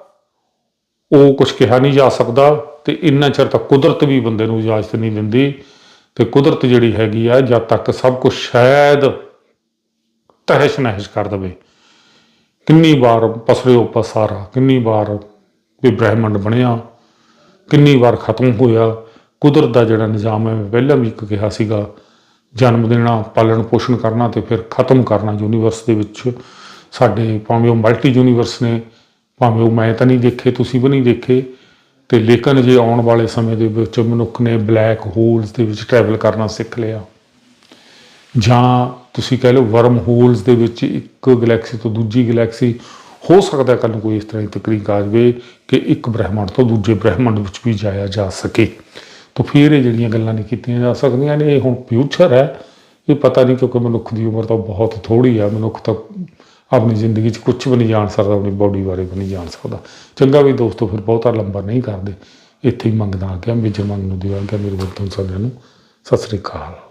ਉਹ ਕੁਝ ਕਿਹਾ ਨਹੀਂ ਜਾ ਸਕਦਾ ਤੇ ਇੰਨਾ ਚਿਰ ਤੱਕ ਕੁਦਰਤ ਵੀ ਬੰਦੇ ਨੂੰ ਇਜਾਜ਼ਤ ਨਹੀਂ ਦਿੰਦੀ। ਤੇ ਕੁਦਰਤ ਜਿਹੜੀ ਹੈਗੀ ਆ, ਜਦ ਤੱਕ ਸਭ ਕੁਝ ਸ਼ਾਇਦ ਤਹਿਸ਼ ਨਹਿਸ਼ ਕਰ ਦਵੇ। ਕਿੰਨੀ ਵਾਰ ਪਸਰਿਓ ਪਸਾਰਾ, ਕਿੰਨੀ ਵਾਰ ਵੀ ਬ੍ਰਹਿਮੰਡ ਬਣਿਆ, ਕਿੰਨੀ ਵਾਰ ਖਤਮ ਹੋਇਆ। ਕੁਦਰਤ ਦਾ ਜਿਹੜਾ ਨਿਜ਼ਾਮ ਹੈ, ਮੈਂ ਪਹਿਲਾਂ ਵੀ ਇੱਕ ਕਿਹਾ ਸੀਗਾ, ਜਨਮ ਦੇਣਾ, ਪਾਲਣ ਪੋਸ਼ਣ ਕਰਨਾ ਤੇ ਫਿਰ ਖਤਮ ਕਰਨਾ ਯੂਨੀਵਰਸ ਦੇ ਵਿੱਚ। ਸਾਡੇ ਭਾਵੇਂ ਉਹ ਮਲਟੀ ਯੂਨੀਵਰਸ ਨੇ, ਭਾਵੇਂ ਉਹ ਮੈਂ ਤਾਂ ਨਹੀਂ ਦੇਖੇ, ਤੁਸੀਂ ਵੀ ਨਹੀਂ ਦੇਖੇ। ਤੇ ਲੇਕਿਨ ਜੇ ਆਉਣ ਵਾਲੇ ਸਮੇਂ ਦੇ ਵਿੱਚ ਮਨੁੱਖ ਨੇ ਬਲੈਕ ਹੋਲਸ ਦੇ ਵਿੱਚ ਟਰੈਵਲ ਕਰਨਾ ਸਿੱਖ ਲਿਆ। ਜਾਂ ਤੁਸੀਂ ਕਹਿ ਲਓ ਵਰਮ ਹੋਲਸ ਦੇ ਵਿੱਚ ਇੱਕ ਗੈਲੈਕਸੀ ਤੋਂ ਦੂਜੀ ਗੈਲੈਕਸੀ ਹੋ ਸਕਦਾ ਕੱਲ ਨੂੰ ਕੋਈ ਇਸ ਤਰ੍ਹਾਂ ਦੀ ਤਕਨੀਕ ਆ ਜਾਵੇ ਕਿ ਇੱਕ ਬ੍ਰਹਿਮੰਡ ਤੋਂ ਦੂਜੇ ਬ੍ਰਹਿਮੰਡ ਵਿੱਚ ਵੀ ਜਾਇਆ ਜਾ ਸਕੇ। ਤਾਂ ਫਿਰ ਇਹ ਜਿਹੜੀਆਂ ਗੱਲਾਂ ਨਹੀਂ ਕੀਤੀਆਂ ਜਾ ਸਕਦੀਆਂ ਨੇ, ਇਹ ਹੁਣ ਫਿਊਚਰ ਹੈ। ਇਹ ਪਤਾ ਨਹੀਂ ਕਿਉਂਕਿ ਮਨੁੱਖ ਦੀ ਉਮਰ ਤਾਂ ਬਹੁਤ ਥੋੜੀ ਆ, ਮਨੁੱਖ ਤਾਂ ਆਪਣੀ ਜ਼ਿੰਦਗੀ 'ਚ ਕੁਝ ਵੀ ਨਹੀਂ ਜਾਣ ਸਕਦਾ, ਆਪਣੀ ਬਾਡੀ ਬਾਰੇ ਵੀ ਨਹੀਂ ਜਾਣ ਸਕਦਾ। ਚੰਗਾ ਵੀ ਦੋਸਤੋ, ਫਿਰ ਬਹੁਤਾ ਲੰਬਾ ਨਹੀਂ ਕਰਦੇ। ਇੱਥੇ ਹੀ ਮੰਗਦਾ ਆ ਗਿਆ ਮੇਜਰ ਮੰਗ ਨੂੰ ਦਿਵਾ ਗਿਆ ਮੇਰੇ ਵੱਲੋਂ ਸਾਰਿਆਂ ਨੂੰ। ਸਤਿ ਸ੍ਰੀ ਅਕਾਲ।